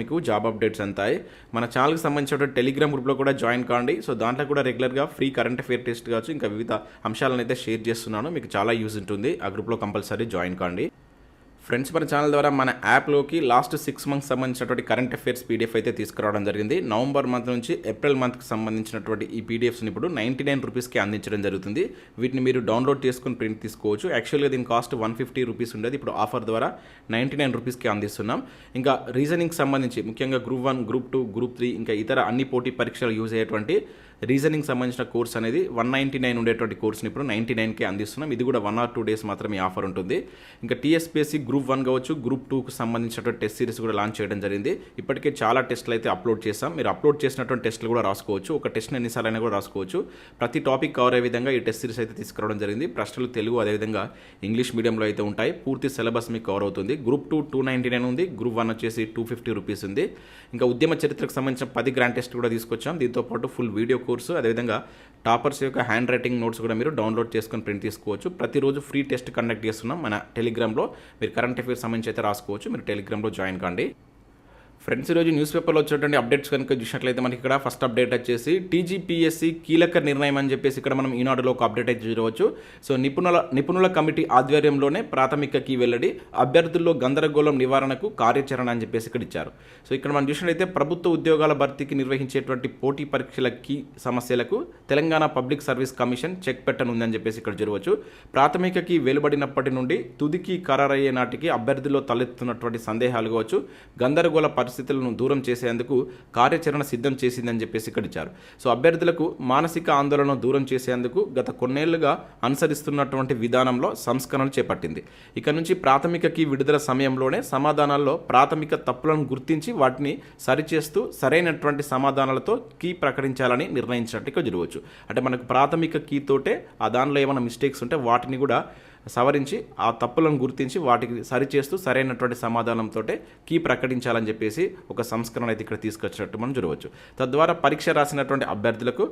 మీకు job updates అంతాయి. మన ఛానల్కి సంబంధించిన టెలిగ్రామ్ గ్రూప్లో కూడా జాయిన్ కాండి. సో దాంట్లో కూడా రెగ్యులర్గా ఫ్రీ కరెంట్ అఫేర్ టెస్ట్ కావచ్చు. ఇంకా వివిధ అంశాలను అయితే షేర్ చేస్తున్నాను. మీకు చాలా యూజ్ ఉంటుంది. ఆ గ్రూప్లో కంపల్సరీ జాయిన్ కాండి. ఫ్రెండ్స్ మన ఛానల్ ద్వారా మన యాప్లోకి లాస్ట్ సిక్స్ మంత్స్ సంబంధించినటువంటి కరెంట్ అఫైర్స్ పీడిఎఫ్ అయితే తీసుకురావడం జరిగింది. నవంబర్ మంత్ నుంచి ఏప్రిల్ మంత్కి సంబంధించినటువంటి ఈ పీడిఎఫ్స్ని ఇప్పుడు నైంటీ నైన్ రూపీస్కి అందించడం జరుగుతుంది. వీటిని మీరు డౌన్లోడ్ చేసుకుని ప్రింట్ తీసుకోవచ్చు. యాక్చువల్గా దీని కాస్ట్ వన్ ఫిఫ్టీ రూపీస్ ఉండేది. ఇప్పుడు ఆఫర్ ద్వారా నైంటీ నైన్ రూపీస్కి అందిస్తున్నాం. ఇంకా రీజనింగ్ సంబంధించి ముఖ్యంగా group one group two group three ఇంకా ఇతర అన్ని పోటీ పరీక్షలు యూజ్ అయ్యేటువంటి రీజనింగ్ సంబంధించిన కోర్స్ అనేది వన్ నైంటీ నైన్ ఉండేటువంటి కోర్స్ని ఇప్పుడు నైంటీ నైన్కే అందిస్తున్నాం. ఇది కూడా వన్ ఆర్ టూ డేస్ మాత్రమే ఆఫర్ ఉంటుంది. ఇంకా టీఎస్పీఎస్సీ గ్రూప్ వన్ కావచ్చు గ్రూప్ టూకు సంబంధించినటువంటి టెస్ట్ సిరీస్ కూడా లాంచ్ చేయడం జరిగింది. ఇప్పటికే చాలా టెస్ట్లు అయితే అప్లోడ్ చేస్తాం మీరు అప్లోడ్ చేసినటువంటి టెస్ట్లు కూడా రాసుకోవచ్చు. ఒక టెస్ట్ ఎన్నిసార్లు అయినా కూడా రాసుకోవచ్చు. ప్రతి టాపిక్ కవర్ అయ్యే విధంగా ఈ టెస్ట్ సిరీస్ అయితే తీసుకురావడం జరిగింది. ప్రశ్నలు తెలుగు అదేవిధంగా ఇంగ్లీష్ మీడియంలో అయితే ఉంటాయి. పూర్తి సిలబస్ మీకు కవర్ అవుతుంది. Group two two ninety nine ఉంది. గ్రూప్ వన్ వచ్చేసి టూ ఫిఫ్టీ రూపీస్ ఉంది. ఇంకా ఉద్యమ చరిత్రకు సంబంధించిన పది గ్రాండ్ టెస్ట్ కూడా తీసుకొచ్చాం. దీంతో పాటు ఫుల్ వీడియో కోర్సు అదేవిధంగా టాపర్స్ యొక్క హ్యాండ్ రైటింగ్ నోట్స్ కూడా మీరు డౌన్లోడ్ చేసుకొని ప్రింట్ తీసుకోవచ్చు. ప్రతిరోజు ఫ్రీ టెస్ట్ కండక్ట్ చేస్తున్నాం మన టెలిగ్రామ్లో. మీరు కరెంట్ అఫేర్స్ సంబంధించి అయితే రాసుకోవచ్చు. మీరు టెలిగ్రామ్లో జాయిన్ కాండి. ఫ్రెండ్స్ ఈరోజు న్యూస్ పేపర్లో వచ్చేటువంటి అప్డేట్స్ కనుక చూసినట్లయితే మనకి ఇక్కడ ఫస్ట్ అప్డేట్ వచ్చేసి టీజీపీఎస్సీ కీలక నిర్ణయం అని చెప్పేసి ఇక్కడ మనం ఈనాడులో ఒక అప్డేట్ అయితే చూడవచ్చు. సో నిపుణుల నిపుణుల కమిటీ ఆధ్వర్యంలోనే ప్రాథమికకి వెల్లడి అభ్యర్థుల్లో గందరగోళం నివారణకు కార్యాచరణ అని చెప్పేసి ఇక్కడ ఇచ్చారు. సో ఇక్కడ మనం చూసినట్లయితే ప్రభుత్వ ఉద్యోగాల భర్తీకి నిర్వహించేటువంటి పోటీ పరీక్షల కీ సమస్యలకు Telangana public service commission check పెట్టనుందని చెప్పేసి ఇక్కడ చూడవచ్చు. ప్రాథమికకి వెలుబడినప్పటి వెలువడినప్పటి నుండి తుదికి ఖరారయ్యే నాటికి అభ్యర్థుల్లో తలెత్తున్నటువంటి సందేహాలు కావచ్చు. గందరగోళ పరిస్థితులను దూరం చేసేందుకు కార్యాచరణ సిద్ధం చేసిందని చెప్పేసి ఇక్కడ ఇచ్చారు. సో అభ్యర్థులకు మానసిక ఆందోళన దూరం చేసేందుకు గత కొన్నేళ్ళుగా అనుసరిస్తున్నటువంటి విధానంలో సంస్కరణలు చేపట్టింది. ఇక నుంచి ప్రాథమికకి విడుదల సమయంలోనే సమాధానాల్లో ప్రాథమిక తప్పులను గుర్తించి వాటిని సరిచేస్తూ సరైనటువంటి సమాధానాలతో కీ ప్రకటించాలని నిర్ణయించినట్టుగా జరగవచ్చు. చూడవచ్చు అంటే మనకు ప్రాథమిక కీతోటే ఆ దానిలో ఏమైనా మిస్టేక్స్ ఉంటే వాటిని కూడా సవరించి ఆ తప్పులను గుర్తించి వాటికి సరిచేస్తూ సరైనటువంటి సమాధానంతో కీ ప్రకటించాలని చెప్పేసి ఒక సంస్కరణ అయితే ఇక్కడ తీసుకొచ్చినట్టు మనం చూడవచ్చు. తద్వారా పరీక్ష రాసినటువంటి అభ్యర్థులకు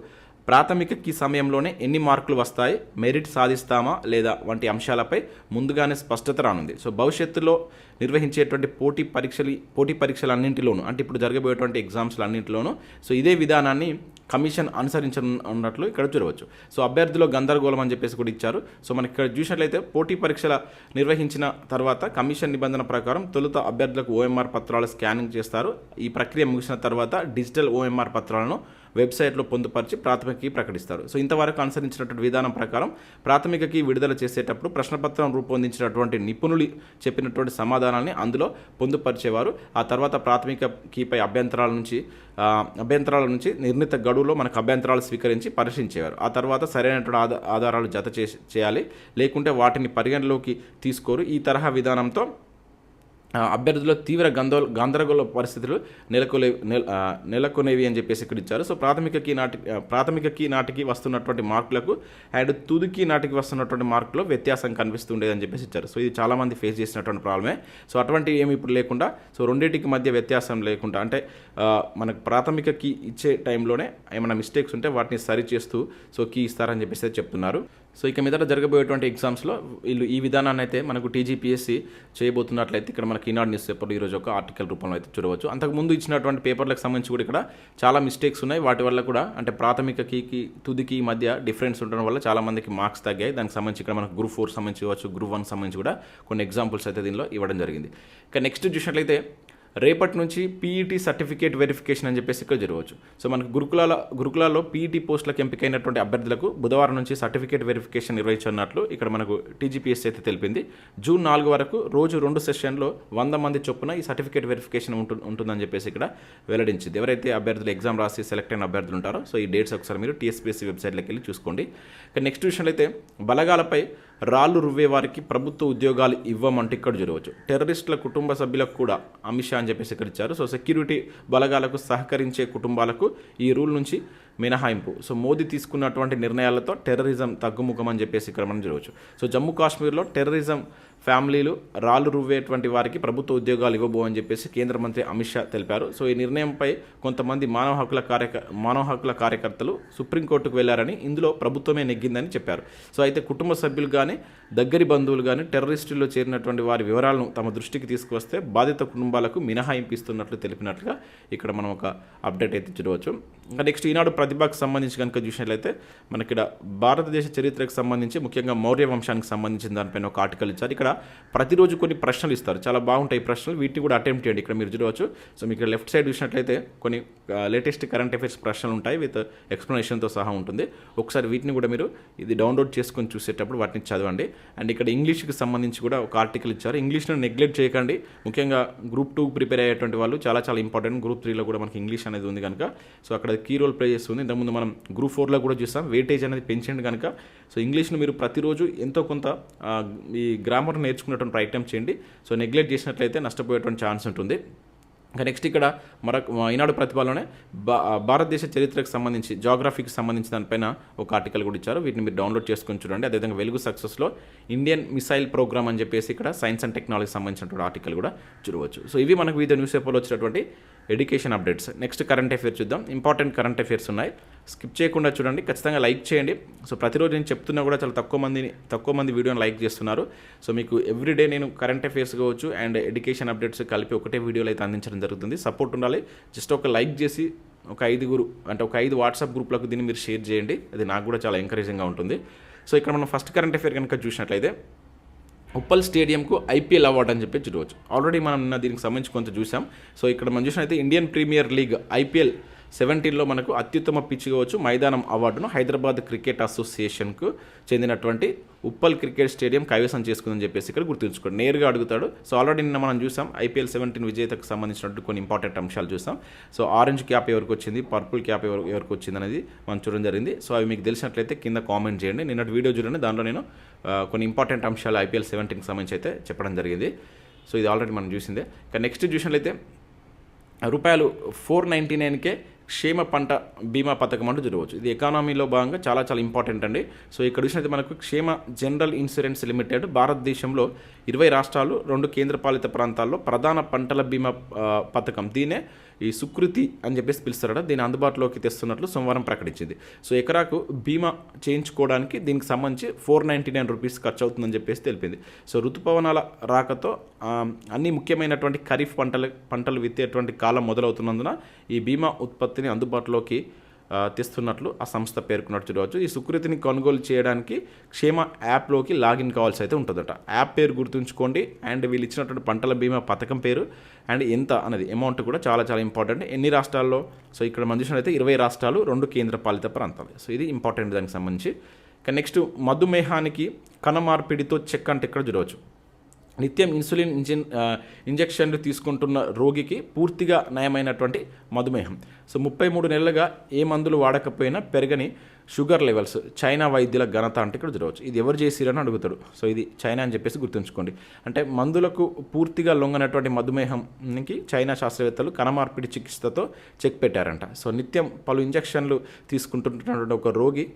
ప్రాథమిక కీ సమయంలోనే ఎన్ని మార్కులు వస్తాయి మెరిట్ సాధిస్తామా లేదా వంటి అంశాలపై ముందుగానే స్పష్టత రానుంది. సో భవిష్యత్తులో నిర్వహించేటువంటి పోటీ పరీక్షలు పోటీ పరీక్షలు అన్నింటిలోనూ అంటే ఇప్పుడు జరగబోయేటువంటి ఎగ్జామ్స్లు అన్నింటిలోనూ సో ఇదే విధానాన్ని కమిషన్ అనుసరించనున్నట్లు ఇక్కడ చూడవచ్చు. సో అభ్యర్థిలో గందరగోళం అని చెప్పేసి కూడా ఇచ్చారు. సో మనకి ఇక్కడ చూసినట్లయితే పోటీ పరీక్షల నిర్వహించిన తర్వాత కమిషన్ నిబంధన ప్రకారం తొలుత అభ్యర్థులకు ఓఎంఆర్ పత్రాలు స్కానింగ్ చేస్తారు. ఈ ప్రక్రియ ముగిసిన తర్వాత డిజిటల్ ఓఎంఆర్ పత్రాలను వెబ్సైట్లో పొందుపరిచి ప్రాథమిక కీ ప్రకటిస్తారు. సో ఇంతవరకు అనుసరించినటువంటి విధానం ప్రకారం ప్రాథమిక కీ విడుదల చేసేటప్పుడు ప్రశ్నపత్రం రూపొందించినటువంటి నిపుణులు చెప్పినటువంటి సమాధానాన్ని అందులో పొందుపరిచేవారు. ఆ తర్వాత ప్రాథమిక కీపై అభ్యంతరాల నుంచి అభ్యంతరాల నుంచి నిర్ణీత గడువులో మనకు అభ్యంతరాలు స్వీకరించి పరిశీలించేవారు. ఆ తర్వాత సరైనటువంటి ఆధారాలు జత చేసి చేయాలి. లేకుంటే వాటిని పరిగణలోకి తీసుకోరు. ఈ తరహా విధానంతో అభ్యర్థుల్లో తీవ్ర గందో గందరగోళ పరిస్థితులు నెలకొలే నెల నెలకొనేవి అని చెప్పేసి ఇక్కడ ఇచ్చారు. సో ప్రాథమిక కీ నాటి ప్రాథమికకి ప్రాథమిక కీ నాటికి వస్తున్నటువంటి మార్కులకు అండ్ తుదికి నాటికి వస్తున్నటువంటి మార్కులో వ్యత్యాసం కనిపిస్తుండేది అని చెప్పేసి ఇచ్చారు. సో ఇది చాలామంది ఫేస్ చేసినటువంటి ప్రాబ్లమే. సో అటువంటి ఏమి ఇప్పుడు లేకుండా సో రెండింటికి మధ్య వ్యత్యాసం లేకుండా అంటే మనకు ప్రాథమిక కీ ఇచ్చే టైంలోనే ఏమైనా మిస్టేక్స్ ఉంటే వాటిని సరి చేస్తూ సో కీ ఇస్తారని చెప్పేసి చెప్తున్నారు. సో ఇక మీదట జరగబోయేటువంటి ఎగ్జామ్స్లో వీళ్ళు ఈ విధానాన్ని అయితే మనకు టీజీపీఎస్సీ చేయబోతున్నట్లయితే ఇక్కడ మనకి ఈనాడు న్యూస్ పేపర్లో ఈరోజు ఒక ఆర్టికల్ రూపంలో అయితే చూడవచ్చు. అంతకుముందు ఇచ్చినటువంటి పేపర్లకు సంబంధించి కూడా ఇక్కడ చాలా మిస్టేక్స్ ఉన్నాయి. వాటి వల్ల కూడా అంటే ప్రాథమిక కీకి తుదికి మధ్య డిఫరెన్స్ ఉండడం వల్ల చాలామందికి మార్క్స్ తగ్గాయి. దానికి సంబంధించి ఇక్కడ మనకు గ్రూప్ ఫోర్ సంబంధించి కావచ్చు గ్రూప్ వన్ సంబంధించి కూడా కొన్ని ఎగ్జాంపుల్స్ అయితే దీనిలో ఇవ్వడం జరిగింది. ఇక నెక్స్ట్ చూసినట్లయితే రేపటి నుంచి పీఈటీ సర్టిఫికేట్ వెరిఫికేషన్ అని చెప్పేసి ఇక్కడ జరగవచ్చు. సో మనకు గురుకులాల గురుకులాల్లో పీఈటీ పోస్టులకు ఎంపికైనటువంటి అభ్యర్థులకు బుధవారం నుంచి సర్టిఫికేట్ వెరిఫికేషన్ నిర్వహించనున్నట్లు ఇక్కడ మనకు టీజీపీఎస్ అయితే తెలిపింది. జూన్ నాలుగు వరకు రోజు రెండు సెషన్లో వంద మంది చొప్పున ఈ సర్టిఫికేట్ వెరిఫికేషన్ ఉంటు ఉంటుందని చెప్పేసి ఇక్కడ వెల్లడించింది. ఎవరైతే అభ్యర్థులు ఎగ్జామ్ రాసి సెలెక్ట్ అయిన అభ్యర్థులు ఉంటారో సో ఈ డేట్స్ ఒకసారి మీరు టీఎస్పీఎస్సీ వెబ్సైట్లోకి వెళ్ళి చూసుకోండి. ఇక నెక్స్ట్ విషయంలో అయితే బలగాలపై రాళ్ళు రువ్వే వారికి ప్రభుత్వ ఉద్యోగాలు ఇవ్వమంటే ఇక్కడ జరగవచ్చు. టెర్రరిస్టుల కుటుంబ సభ్యులకు కూడా అమిత్ షా అని చెప్పేసి ఇక్కడ ఇచ్చారు. సో సెక్యూరిటీ బలగాలకు సహకరించే కుటుంబాలకు ఈ రూల్ నుంచి మినహాయింపు. సో మోదీ తీసుకున్నటువంటి నిర్ణయాలతో టెర్రరిజం తగ్గుముఖం అని చెప్పేసి ఇక్కడ మనం చూడవచ్చు సో జమ్మూ కాశ్మీర్లో టెర్రరిజం ఫ్యామిలీలు రాళ్ళు రువ్వేటువంటి వారికి ప్రభుత్వ ఉద్యోగాలు ఇవ్వబో అని చెప్పేసి కేంద్ర మంత్రి అమిత్ షా తెలిపారు. సో ఈ నిర్ణయంపై కొంతమంది మానవ హక్కుల కార్యక మానవ హక్కుల కార్యకర్తలు సుప్రీంకోర్టుకు వెళ్ళారని ఇందులో ప్రభుత్వమే నెగ్గిందని చెప్పారు. సో అయితే కుటుంబ సభ్యులు కానీ దగ్గరి బంధువులు కానీ టెర్రరిస్టుల్లో చేరినటువంటి వారి వివరాలను తమ దృష్టికి తీసుకువస్తే బాధిత కుటుంబాలకు మినహాయింపు ఇస్తున్నట్లు తెలిపినట్లుగా ఇక్కడ మనం ఒక అప్డేట్ అయితే చూడవచ్చు. ఇంకా నెక్స్ట్ ఈనాడు ప్రతిభకు సంబంధించి కనుక చూసినట్లయితే మనకి ఇక్కడ భారతదేశ చరిత్రకు సంబంధించి ముఖ్యంగా మౌర్య వంశానికి సంబంధించిన దానిపైన ఒక ఆర్టికల్ ఇచ్చారు. ఇక్కడ ప్రతిరోజు కొన్ని ప్రశ్నలు ఇస్తారు. చాలా బాగుంటాయి ఈ ప్రశ్నలు. వీటిని కూడా అటెంప్ట్ చేయండి. ఇక్కడ మీరు చూడవచ్చు. సో మీకు ఇక్కడ లెఫ్ట్ సైడ్ చూసినట్లయితే కొన్ని లేటెస్ట్ కరెంట్ అఫైర్స్ ప్రశ్నలు ఉంటాయి. విత్ ఎక్స్ప్లెనేషన్తో సహా ఉంటుంది. ఒకసారి వీటిని కూడా మీరు ఇది డౌన్లోడ్ చేసుకొని చూసేటప్పుడు వాటిని చదవండి. అండ్ ఇక్కడ ఇంగ్లీష్కి సంబంధించి కూడా ఒక ఆర్టికల్ ఇచ్చారు. ఇంగ్లీష్ను నెగ్లెక్ట్ చేయకండి. ముఖ్యంగా గ్రూప్ టూ ప్రిపేర్ అయ్యేటువంటి వాళ్ళు చాలా చాలా ఇంపార్టెంట్. గ్రూప్ త్రీలో కూడా మనకి ఇంగ్లీష్ అనేది ఉంది కనుక. సో అక్కడ కీ రోల్ ప్లే చేస్తుంది. ఇంతకుముందు మనం గ్రూప్ ఫోర్లో కూడా చూస్తాం వెయిటేజ్ అనేది పెంచండి కనుక. సో ఇంగ్లీష్ను మీరు ప్రతిరోజు ఎంతో కొంత ఈ గ్రామర్ నేర్చుకునేటువంటి ప్రయత్నం చేయండి. సో నెగ్లెక్ట్ చేసినట్లయితే నష్టపోయేటువంటి ఛాన్స్ ఉంటుంది. ఇంకా నెక్స్ట్ ఇక్కడ మరొక ఈనాడు ప్రతిభలోనే భా భారతదేశ చరిత్రకు సంబంధించి జాగ్రఫీకి సంబంధించి దానిపైన ఒక ఆర్టికల్ కూడా ఇచ్చారు. వీటిని మీరు డౌన్లోడ్ చేసుకొని చూడండి. అదేవిధంగా వెలుగు సక్సెస్లో ఇండియన్ మిసైల్ ప్రోగ్రామ్ అని చెప్పేసి ఇక్కడ సైన్స్ అండ్ టెక్నాలజీ సంబంధించినటువంటి ఆర్టికల్ కూడా చూడవచ్చు. సో ఇవి మనకు వివిధ న్యూస్ పేపర్లో వచ్చినటువంటి education updates. Next current affair చూద్దాం. ఇంపార్టెంట్ కరెంట్ అఫేర్స్ ఉన్నాయి. స్కిప్ చేయకుండా చూడండి. ఖచ్చితంగా లైక్ చేయండి. సో ప్రతిరోజు నేను చెప్తున్నా కూడా చాలా తక్కువ మందిని తక్కువ మంది వీడియోని లైక్ చేస్తున్నారు. సో మీకు ఎవ్రీడే నేను కరెంట్ అఫేర్స్ కావచ్చు అండ్ ఎడ్యుకేషన్ అప్డేట్స్ కలిపి ఒకటే వీడియోలు అయితే అందించడం జరుగుతుంది. సపోర్ట్ ఉండాలి. జస్ట్ ఒక లైక్ చేసి ఒక ఐదుగురు అంటే ఒక ఐదు వాట్సాప్ గ్రూప్లకు దీన్ని మీరు షేర్ చేయండి. అది నాకు కూడా చాలా ఎంకరేజింగ్గా ఉంటుంది. సో ఇక్కడ మనం ఫస్ట్ కరెంట్ అఫేర్ కనుక చూసినట్లయితే ఉప్పల్ స్టేడియంకు ఐపీఎల్ అవార్డు అని చెప్పి చూడవచ్చు. ఆల్రెడీ మనం నిన్న దీనికి సంబంధించి కొంత చూసాం సో ఇక్కడ మనం చూసినట్లయితే ఇండియన్ ప్రీమియర్ లీగ్ ఐపీఎల్ సెవెంటీన్లో మనకు అత్యుత్తమ పిచ్ కావచ్చు మైదానం అవార్డును హైదరాబాద్ క్రికెట్ అసోసియేషన్కు చెందినటువంటి ఉప్పల్ క్రికెట్ స్టేడియం కైవసం చేసుకుందని చెప్పేసి ఇక్కడ గుర్తుంచుకోండి. నేరుగా అడుగుతాడు. సో ఆల్రెడీ నిన్న మనం చూసాం ఐపీఎల్ సెవెంటీన్ విజేతకు సంబంధించినట్టు కొన్ని ఇంపార్టెంట్ అంశాలు చూసాం. సో ఆరెంజ్ క్యాప్ ఎవరికి వచ్చింది పర్పుల్ క్యాప్ ఎవరు ఎవరికి వచ్చింది అనేది మనం చూడడం జరిగింది. సో అవి మీకు తెలిసినట్లయితే కింద కామెంట్ చేయండి. నిన్నటి వీడియో చూడండి దాంట్లో నేను కొన్ని ఇంపార్టెంట్ అంశాలు ఐపీఎల్ సెవెంటీన్కి సంబంధించి అయితే చెప్పడం జరిగింది. సో ఇది ఆల్రెడీ మనం చూసిందే. ఇక నెక్స్ట్ చూసినట్లయితే రూపాయలు ఫోర్ నైంటీ నైన్కే క్షేమ పంట బీమా పథకం అంటూ చూడవచ్చు. ఇది ఎకానమీలో భాగంగా చాలా చాలా ఇంపార్టెంట్ అండి. సో ఇక్కడ చూసినట్టు మనకు క్షేమ జనరల్ ఇన్సూరెన్స్ లిమిటెడ్ భారతదేశంలో ఇరవై రాష్ట్రాలు రెండు కేంద్రపాలిత ప్రాంతాల్లో ప్రధాన పంటల బీమా పథకం. దీనే ఈ సుకృతి అని చెప్పేసి పిలుస్తారట. దీన్ని అందుబాటులోకి తెస్తున్నట్లు సోమవారం ప్రకటించింది. సో ఎకరాకు బీమా చేయించుకోవడానికి దీనికి సంబంధించి ఫోర్ నైంటీ నైన్ రూపీస్ ఖర్చు అవుతుందని చెప్పేసి తెలిపింది. సో ఋతుపవనాల రాకతో అన్ని ముఖ్యమైనటువంటి ఖరీఫ్ పంటలు పంటలు విత్తేటువంటి కాలం మొదలవుతున్నందున ఈ బీమా ఉత్పత్తిని అందుబాటులోకి తెస్తున్నట్లు ఆ సంస్థ పేర్కొన్నట్టు చూడవచ్చు. ఈ సుకృతిని కొనుగోలు చేయడానికి క్షేమ యాప్లోకి లాగిన్ కావాల్సి అయితే ఉంటుందట. యాప్ పేరు గుర్తుంచుకోండి. అండ్ వీళ్ళు ఇచ్చినటువంటి పంటల బీమా పథకం పేరు. అండ్ ఎంత అనేది అమౌంట్ కూడా చాలా చాలా ఇంపార్టెంట్. ఎన్ని రాష్ట్రాల్లో? సో ఇక్కడ మనం చూసినట్లయితే ఇరవై రాష్ట్రాలు రెండు కేంద్ర పాలిత ప్రాంతాలు. సో ఇది ఇంపార్టెంట్ దానికి సంబంధించి. ఇక నెక్స్ట్ మధుమేహానికి కణమార్పిడితో చెక్ అంటే ఇక్కడ చూడవచ్చు. నిత్యం ఇన్సులిన్ ఇంజిన్ ఇంజెక్షన్లు తీసుకుంటున్న రోగికి పూర్తిగా నయమైనటువంటి మధుమేహం. సో ముప్పై మూడు నెలలుగా ఏ మందులు వాడకపోయినా పెరగని షుగర్ లెవెల్స్ చైనా వైద్యుల ఘనత అంటే ఇక్కడ చూడవచ్చు. ఇది ఎవరు చేసిరని అడుగుతాడు సో ఇది చైనా అని చెప్పేసి గుర్తుంచుకోండి. అంటే మందులకు పూర్తిగా లొంగనటువంటి మధుమేహంకి చైనా శాస్త్రవేత్తలు కణమార్పిడి చికిత్సతో చెక్ పెట్టారంట. సో నిత్యం పలు ఇంజెక్షన్లు తీసుకుంటున్నటువంటి ఒక రోగి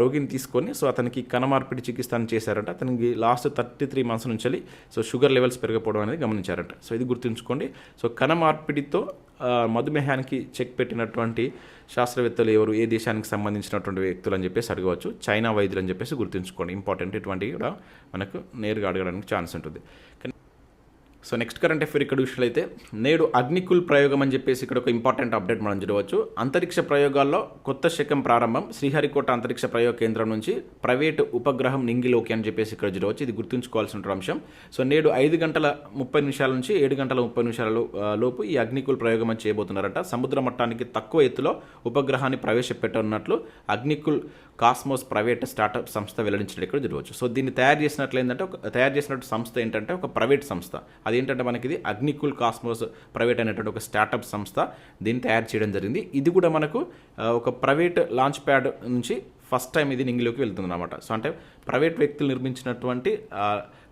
రోగిని తీసుకొని సో అతనికి కణమార్పిడి చికిత్స అని చేశారంట. అతనికి లాస్ట్ థర్టీ త్రీ మంత్స్ నుంచి సో షుగర్ లెవెల్స్ పెరగపోవడం అనేది గమనించారంట. సో ఇది గుర్తుంచుకోండి. సో కణమార్పిడితో మధుమేహానికి చెక్ పెట్టినటువంటి శాస్త్రవేత్తలు ఎవరు ఏ దేశానికి సంబంధించినటువంటి వ్యక్తులు అని చెప్పేసి అడగవచ్చు. చైనా వైద్యులు అని చెప్పేసి గుర్తుంచుకోండి. ఇంపార్టెంట్ ఇటువంటివి కూడా మనకు నేరుగా అడగడానికి ఛాన్స్ ఉంటుంది. కానీ సో నెక్స్ట్ కరెంట్ అఫేర్ ఇక్కడ చూసినట్లయితే నేడు అగ్నికుల్ ప్రయోగం అని చెప్పేసి ఇక్కడ ఒక ఇంపార్టెంట్ అప్డేట్ మనం చూడవచ్చు. అంతరిక్ష ప్రయోగాల్లో కొత్త శకం ప్రారంభం శ్రీహరికోట అంతరిక్ష ప్రయోగ కేంద్రం నుంచి ప్రైవేటు ఉపగ్రహం నింగిలోకి అని చెప్పేసి ఇక్కడ చూడవచ్చు. ఇది గుర్తుంచుకోవాల్సిన అంశం. సో నేడు ఐదు గంటల ముప్పై నిమిషాల నుంచి ఏడు గంటల ముప్పై నిమిషాల లోపు ఈ అగ్నికుల్ ప్రయోగం అని చేయబోతున్నారట. సముద్ర మట్టానికి తక్కువ ఎత్తులో ఉపగ్రహాన్ని ప్రవేశపెట్టనున్నట్లు అగ్నికుల్ కాస్మోస్ ప్రైవేట్ స్టార్టప్ సంస్థ వెల్లడించినట్టు ఇక్కడ చూడవచ్చు. సో దీన్ని తయారు చేసినట్లు ఏంటంటే ఒక తయారు చేసినట్టు సంస్థ ఏంటంటే ఒక ప్రైవేట్ సంస్థ. అది అదేంటంటే మనకి ఇది అగ్నికుల్ కాస్మోస్ ప్రైవేట్ అనేటువంటి ఒక స్టార్టప్ సంస్థ. దీన్ని తయారు చేయడం జరిగింది. ఇది కూడా మనకు ఒక ప్రైవేట్ లాంచ్ ప్యాడ్ నుంచి ఫస్ట్ టైం ఇది నింగిలోకి వెళ్తుంది అనమాట సో అంటే ప్రైవేట్ వ్యక్తులు నిర్మించినటువంటి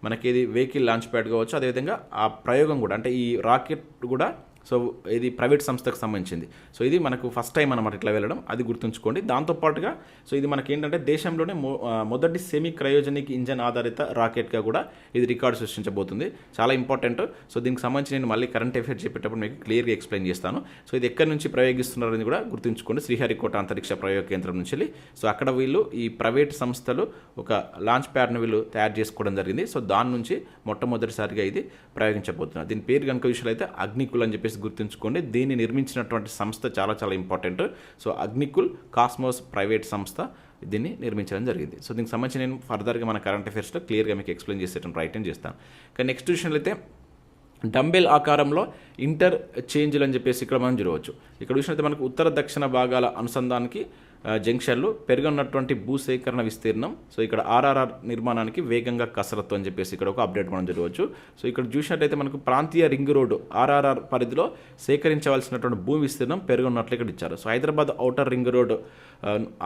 మనకి ఇది వెహికల్ లాంచ్ ప్యాడ్ కావచ్చు. అదేవిధంగా ఆ ప్రయోగం కూడా అంటే ఈ రాకెట్ కూడా సో ఇది ప్రైవేట్ సంస్థకు సంబంధించింది. సో ఇది మనకు ఫస్ట్ టైం అనమాట ఇట్లా వెళ్ళడం. అది గుర్తుంచుకోండి. దాంతోపాటుగా సో ఇది మనకి ఏంటంటే దేశంలోనే మొ మొదటి సెమీ క్రయోజనిక్ ఇంజన్ ఆధారిత రాకెట్గా కూడా ఇది రికార్డు సృష్టించబోతుంది. చాలా ఇంపార్టెంట్ సో దీనికి సంబంధించి నేను మళ్ళీ కరెంట్ అఫేర్ చెప్పేటప్పుడు మీకు క్లియర్గా ఎక్స్ప్లెయిన్ చేస్తాను. సో ఇది ఎక్కడి నుంచి ప్రయోగిస్తున్నారని కూడా గుర్తుంచుకోండి. శ్రీహరికోట అంతరిక్ష ప్రయోగ కేంద్రం నుంచి వెళ్ళి. సో అక్కడ వీళ్ళు ఈ ప్రైవేట్ సంస్థలు ఒక లాంచ్ ప్యాడ్ను వీళ్ళు తయారు చేసుకోవడం జరిగింది. సో దాని నుంచి మొట్టమొదటిసారిగా ఇది ప్రయోగించబోతున్నారు. దీని పేరు కనుక విషయాలు అయితే అగ్నికుల్ అని చెప్పేసి గుర్తుంచుకోండి. దీన్ని నిర్మించినటువంటి సంస్థ చాలా చాలా important. So Agnikul Cosmos private సంస్థ దీన్ని నిర్మించడం జరిగింది. సో దీనికి సంబంధించి నేను ఫర్దర్గా మన కరెంట్ అఫేర్స్లో క్లియర్గా మీకు ఎక్స్ప్లెయిన్ చేసేటువంటి ప్రయత్నం చేస్తాను. కానీ నెక్స్ట్ విషయంలో అయితే డంబెల్ ఆకారంలో ఇంటర్ చేంజ్లు అని చెప్పేసి ఇక్కడ మనం చూడవచ్చు. ఇక్కడ చూసినట్లయితే మనకు ఉత్తర దక్షిణ భాగాల అనుసంధానానికి జంక్షన్లు పెరుగున్నటువంటి భూసేకరణ విస్తీర్ణం. సో ఇక్కడ ఆర్ఆర్ఆర్ నిర్మాణానికి వేగంగా కసరత్తు అని చెప్పేసి ఇక్కడ ఒక అప్డేట్ మనం చూడవచ్చు సో ఇక్కడ చూసినట్లయితే మనకు ప్రాంతీయ రింగ్ రోడ్డు ఆర్ఆర్ఆర్ పరిధిలో సేకరించవలసినటువంటి భూమి విస్తీర్ణం పెరుగున్నట్లు ఇక్కడ ఇచ్చారు. So Hyderabad outer ring road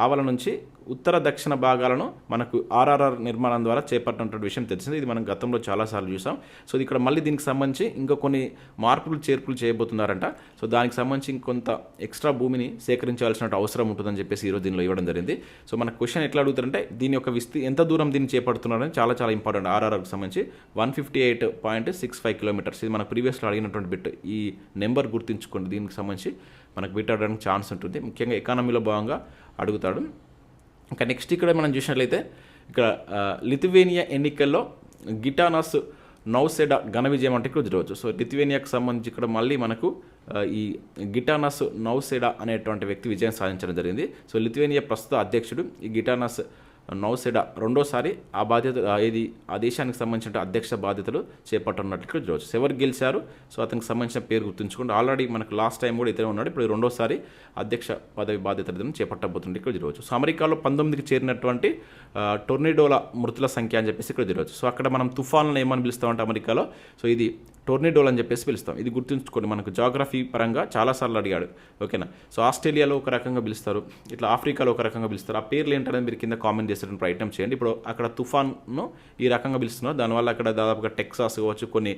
ఆవల నుంచి ఉత్తర దక్షిణ భాగాలను మనకు ఆర్ఆర్ఆర్ నిర్మాణం ద్వారా చేపట్టినటువంటి విషయం తెలిసింది. ఇది మనం గతంలో చాలాసార్లు చూసాం. సో ఇక్కడ మళ్ళీ దీనికి సంబంధించి ఇంకా కొన్ని మార్పులు చేర్పులు చేయబోతున్నారంట. సో దానికి సంబంధించి ఇంకొంత ఎక్స్ట్రా భూమిని సేకరించాల్సిన అవసరం ఉంటుందని చెప్పేసి ఈరోజు దీనిలో ఇవ్వడం జరిగింది. సో మన క్వశ్చన్ ఎట్లా అడుగుతారంటే దీని యొక్క విస్తీ ఎంత దూరం దీన్ని చేపడుతున్నారని చాలా చాలా ఇంపార్టెంట్. ఆర్ఆర్ఆర్కి సంబంధించి one fifty eight point six five kilometres. ఇది మన ప్రీవియస్లో అడిగినటువంటి బిట్. ఈ నెంబర్ గుర్తుంచుకోండి. దీనికి సంబంధించి మనకు బిట్ అడగడానికి ఛాన్స్ ఉంటుంది. ముఖ్యంగా ఎకానమీలో భాగంగా అడుగుతాడు. ఇంకా నెక్స్ట్ ఇక్కడ మనం చూసినట్లయితే ఇక్కడ లిథువేనియా ఎన్నికల్లో గిటానస్ నౌసెడా ఘన విజయం అంటే ఇక్కడ చూడవచ్చు సో లిథువేనియాకు సంబంధించి ఇక్కడ మళ్ళీ మనకు ఈ గిటానస్ నౌసెడా అనేటువంటి వ్యక్తి విజయం సాధించడం జరిగింది. సో లిథువేనియా ప్రస్తుత అధ్యక్షుడు ఈ గిటానస్ నౌసెడా రెండోసారి ఆ బాధ్యత ఇది ఆ దేశానికి సంబంధించిన అధ్యక్ష బాధ్యతలు చేపట్టనున్నట్లు ఇక్కడ చూడవచ్చు ఎవరు గెలిచారు. సో అతనికి సంబంధించిన పేరు గుర్తుంచుకోండి. ఆల్రెడీ మనకు లాస్ట్ టైం కూడా ఇతనే ఉన్నాడు. ఇప్పుడు రెండోసారి అధ్యక్ష పదవి బాధ్యతలను చేపట్టబోతుంది ఇక్కడ చూడవచ్చు సో అమెరికాలో పంతొమ్మిదికి చేరినటువంటి టొర్నిడోల మృతుల సంఖ్య అని చెప్పేసి ఇక్కడ చూడవచ్చు సో అక్కడ మనం తుఫాన్లను ఏమని పిలుస్తామంటే అమెరికాలో? సో ఇది టోర్నిడోల్ అని చెప్పేసి పిలుస్తాం. ఇది గుర్తుంచుకోండి. మనకు జాగ్రఫీ పరంగా చాలాసార్లు అడిగాడు. ఓకేనా? సో ఆస్ట్రేలియాలో ఒక రకంగా పిలుస్తారు. ఇట్లా ఆఫ్రికాలో ఒక రకంగా పిలుస్తారు. ఆ పేర్లు ఏంటనేది మీరు కింద కామెంట్ చేసేటువంటి ప్రయత్నం చేయండి. ఇప్పుడు అక్కడ తుఫాన్ను ఈ రకంగా పిలుస్తున్నారు. దానివల్ల అక్కడ దాదాపుగా టెక్సాస్ కావచ్చు కొన్ని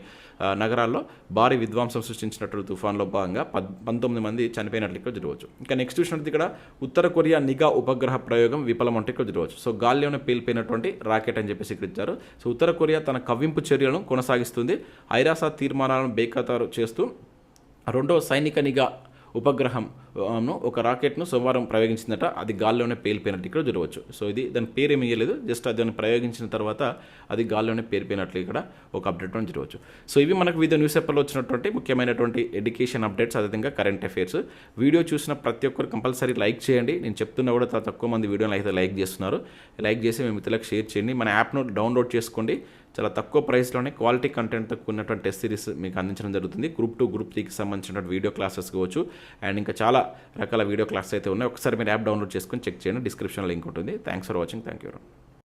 నగరాల్లో భారీ విధ్వంసం సృష్టించినటువంటి తుఫాన్లో భాగంగా పద్ పంతొమ్మిది మంది చనిపోయినట్లు ఇక్కడ జరగవచ్చు. ఇంకా నెక్స్ట్ చూసినట్టు ఇక్కడ ఉత్తర కొరియా నిఘా ఉపగ్రహ ప్రయోగం విఫలం అంటే ఇక్కడ జరగవచ్చు. సో గాల్లోనే పేలిపోయినటువంటి రాకెట్ అని చెప్పేసి ఇక్కడ ఇచ్చారు. సో ఉత్తర కొరియా తన కవ్వింపు చర్యలను కొనసాగిస్తుంది. ఐరాసా తీర్మానాలను బేఖతారు చేస్తూ రెండో సైనిక నిఘా ఉపగ్రహం ఒక రాకెట్ను సోమవారం ప్రయోగించిందట. అది గాల్లోనే పేలిపోయినట్టు ఇక్కడ చూడవచ్చు. సో ఇది దాని పేరు ఏమి ఇయ్యలేదు. జస్ట్ అది దాన్ని ప్రయోగించిన తర్వాత అది గాల్లోనే పేలిపోయినట్లు ఇక్కడ ఒక అప్డేట్ మనం చూడవచ్చు. సో ఇవి మనకు వివిధ న్యూస్ పేపర్లో వచ్చినటువంటి ముఖ్యమైనటువంటి ఎడ్యుకేషన్ అప్డేట్స్ అదేవిధంగా కరెంట్ అఫైర్స్. వీడియో చూసిన ప్రతి ఒక్కరు కంపల్సరీ లైక్ చేయండి. నేను చెప్తున్నా కూడా తక్కువ మంది వీడియోని అయితే లైక్ చేస్తున్నారు. లైక్ చేసి మీ మిత్రులకు షేర్ చేయండి. మన యాప్ను డౌన్లోడ్ చేసుకోండి. చాలా తక్కువ ప్రైస్లోనే క్వాలిటీ కంటెంట్తో కూడినటువంటి టెస్ట్ సిరీస్ మీకు అందించడం జరుగుతుంది. గ్రూప్ టూ గ్రూప్ త్రీకి సంబంధించినటువంటి వీడియో క్లాసెస్ కావచ్చు. అండ్ ఇంకా చాలా రకాల వీడియో క్లాసెస్ అయితే ఉన్నాయి. ఒకసారి మీరు యాప్ డౌన్లోడ్ చేసుకొని చెక్ చేయండి. డిస్క్రిప్షన్ లింక్ ఉంటుంది. Thanks for watching thank you